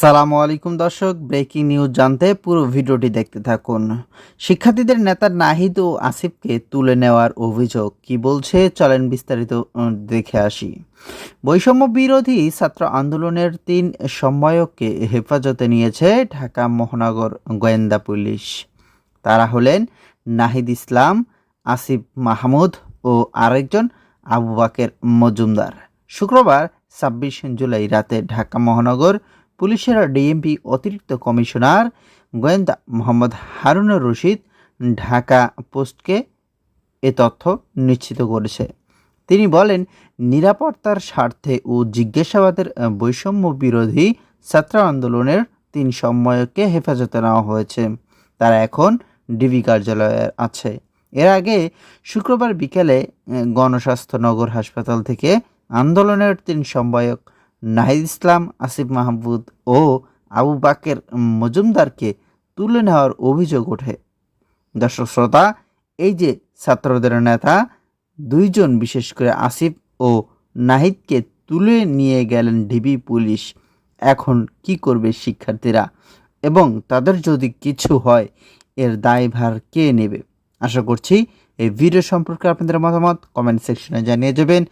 আসসালামু আলাইকুম দর্শক, ব্রেকিং নিউজ জানতে পুরো ভিডিওটি দেখতে থাকুন। শিক্ষার্থীদের নেতা নাহিদ ও আসিফকে তুলে নেওয়ার অভিযোগ, কি বলছে চলেন বিস্তারিত দেখে আসি। বৈষম্য বিরোধী ছাত্র আন্দোলনের তিন সমন্বয়ককে হেফাজতে নিয়েছে ঢাকা মহানগর গোয়েন্দা পুলিশ। তারা হলেন নাহিদ ইসলাম, আসিফ মাহমুদ ও আরেকজন আবু বাকের মজুমদার। শুক্রবার ছাব্বিশ জুলাই রাতে ঢাকা মহানগর পুলিশের ডিএমপি অতিরিক্ত কমিশনার গোয়েন্দা মোহাম্মদ হারুনুর রশিদ ঢাকা পোস্টকে এ তথ্য নিশ্চিত করেছে। তিনি বলেন, নিরাপত্তার স্বার্থে ও জিজ্ঞাসাবাদের বৈষম্য বিরোধী ছাত্র আন্দোলনের তিন সমন্বয়ককে হেফাজতে নেওয়া হয়েছে। তারা এখন ডিবি কার্যালয়ে আছে। এর আগে শুক্রবার বিকেলে গণস্বাস্থ্য নগর হাসপাতাল থেকে আন্দোলনের তিন সমন্বয়ক নাহিদ ইসলাম, আসিফ মাহমুদ ও আবু বাকের মজুমদারকে তুলে নেওয়ার অভিযোগ ওঠে। দর্শক শ্রোতা, এই যে ছাত্রদের নেতা, দুইজন বিশেষ করে আসিফ ও নাহিদকে তুলে নিয়ে গেলেন ডিবি পুলিশ, এখন কি করবে শিক্ষার্থীরা? এবং তাদের যদি কিছু হয়, এর দায়ভার কে নেবে? আশা করছি এই ভিডিও সম্পর্কে আপনাদের মতামত কমেন্ট সেকশনে জানিয়ে যাবেন।